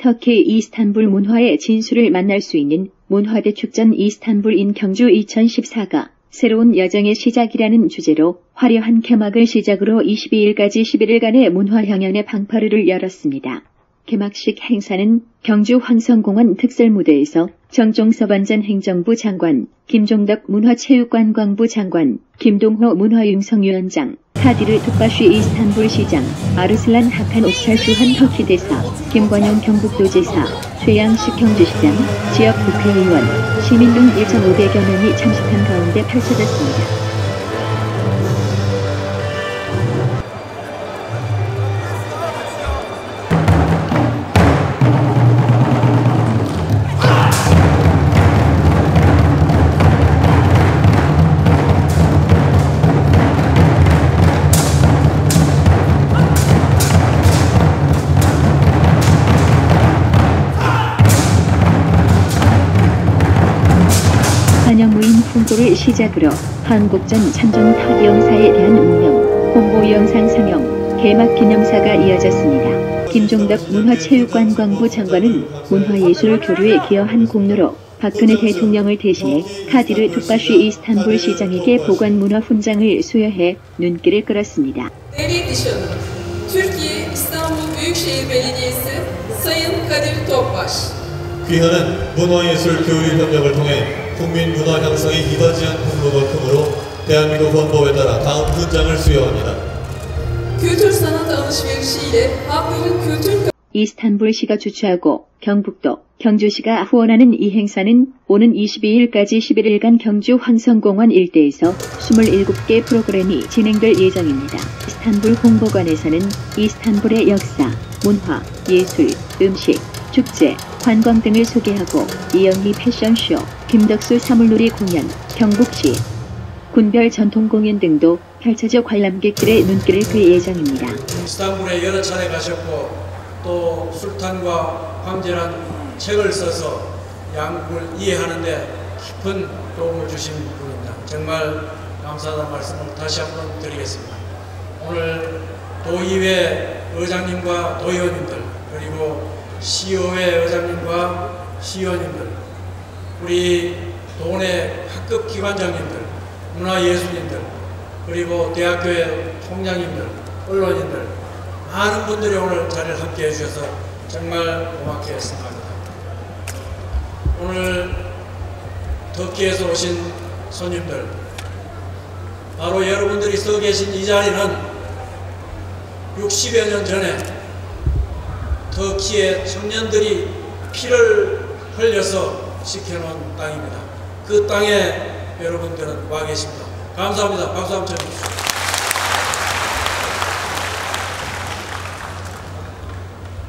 터키 이스탄불 문화의 진수를 만날 수 있는 문화대 축전 이스탄불 인 경주 2014가 새로운 여정의 시작이라는 주제로 화려한 개막을 시작으로 22일까지 11일간의 문화 향연의 방파르를 열었습니다. 개막식 행사는 경주 황성공원 특설무대에서 정종서반전 행정부 장관, 김종덕 문화체육관광부 장관, 김동호 문화융성위원장, 카디르 툭바쉬 이스탄불 시장, 아르슬란 하칸 옥찰 주한 터키 대사, 김관용 경북도지사, 최양식 경주시장, 지역 국회의원, 시민 등 1,500여 명이 참석한 가운데 펼쳐졌습니다. 홍보를 시작으로 한국전 참전 타기영사에 대한 운영, 홍보 영상 상영, 개막 기념사가 이어졌습니다. 김종덕 문화체육관광부 장관은 문화예술 교류에 기여한 공로로 박근혜 대통령을 대신해 카디르 툭바쉬 이스탄불 시장에게 보관 문화 훈장을 수여해 눈길을 끌었습니다. Devlet nişanı Türkiye İstanbul Büyükşehir Belediyesi Sayın Kadir Topbaş 귀하는 문화예술 교류 협력을 통해 국민 문화 향상이 이바지한 공로가 크므로 대한민국 헌법에 따라 다음 훈장을 수여합니다. kültür sanat alışverişiyle halkların kültür 이스탄불시가 주최하고 경북도, 경주시가 후원하는 이 행사는 오는 22일까지 11일간 경주 황성공원 일대에서 27개 프로그램이 진행될 예정입니다. 이스탄불 홍보관에서는 이스탄불의 역사, 문화, 예술, 음식, 축제, 관광 등을 소개하고 이영희 패션쇼, 김덕수 사물놀이 공연, 경북시, 군별 전통 공연 등도 펼쳐져 관람객들의 눈길을 끌 예정입니다. 이스탄불에 여러 차례 가셨고 또 술탄과 황제란 책을 써서 양국을 이해하는데 깊은 도움을 주신 분입니다. 정말 감사하다는 말씀을 다시 한번 드리겠습니다. 오늘 도의회 의장님과 도의원님들 그리고 시의회 의장님과 시의원님들 우리 도내 학급 기관장님들 문화예술인들 그리고 대학교의 총장님들 언론인들 많은 분들이 오늘 자리를 함께 해 주셔서 정말 고맙게 생각합니다. 오늘 터키에서 오신 손님들 바로 여러분들이 서 계신 이 자리는 60여 년 전에 터키의 청년들이 피를 흘려서 지켜놓은 땅입니다. 그 땅에 여러분들은 와 계십니다. 감사합니다. 박수 한번 쳐주십시오.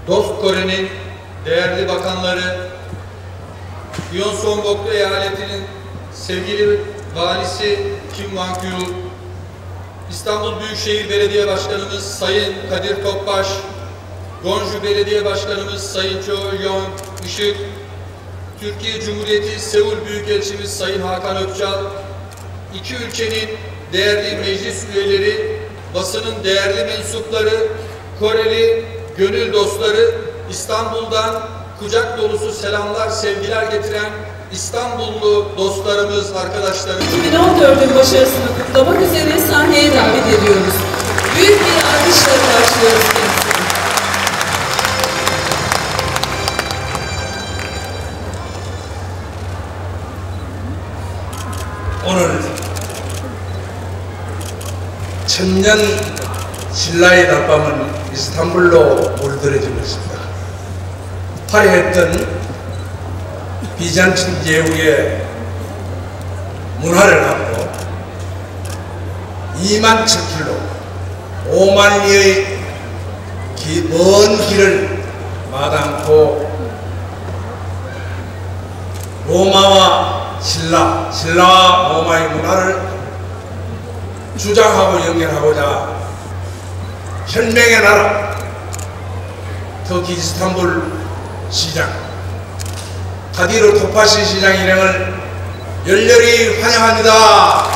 Dost Kore'nin değerli bakanları, Gyeongsangbuk eyaletinin sevgili valisi Kim Wang-kyu, İstanbul Büyükşehir Belediye Başkanımız Sayın Kadir Topbaş, Gonju Belediye Başkanımız Sayın Cho Yong Işık, Türkiye Cumhuriyeti Seul Büyükelçimiz Sayın Hakan Ökçal, iki ülkenin değerli meclis üyeleri, basının değerli mensupları, Koreli gönül dostları, İstanbul'dan kucak dolusu selamlar, sevgiler getiren İstanbullu dostlarımız, arkadaşlarımız. 2014'ün başarısını kutlamak üzere sahneye davet ediyoruz. Büyük bir alkışla karşılıyoruz 천년 신라의 달밤은 이스탄불로 물들어지고 있습니다. 화려했던 비잔틴 제국의 문화를 갖고 2만 7킬로 5만 리의 기- 먼 길을 마담고 로마와 신라, 신라와 로마의 문화를 주장하고 연결하고자 혈맹의 나라 터키 이스탄불 시장 카디르 토파시 시장 일행을 열렬히 환영합니다.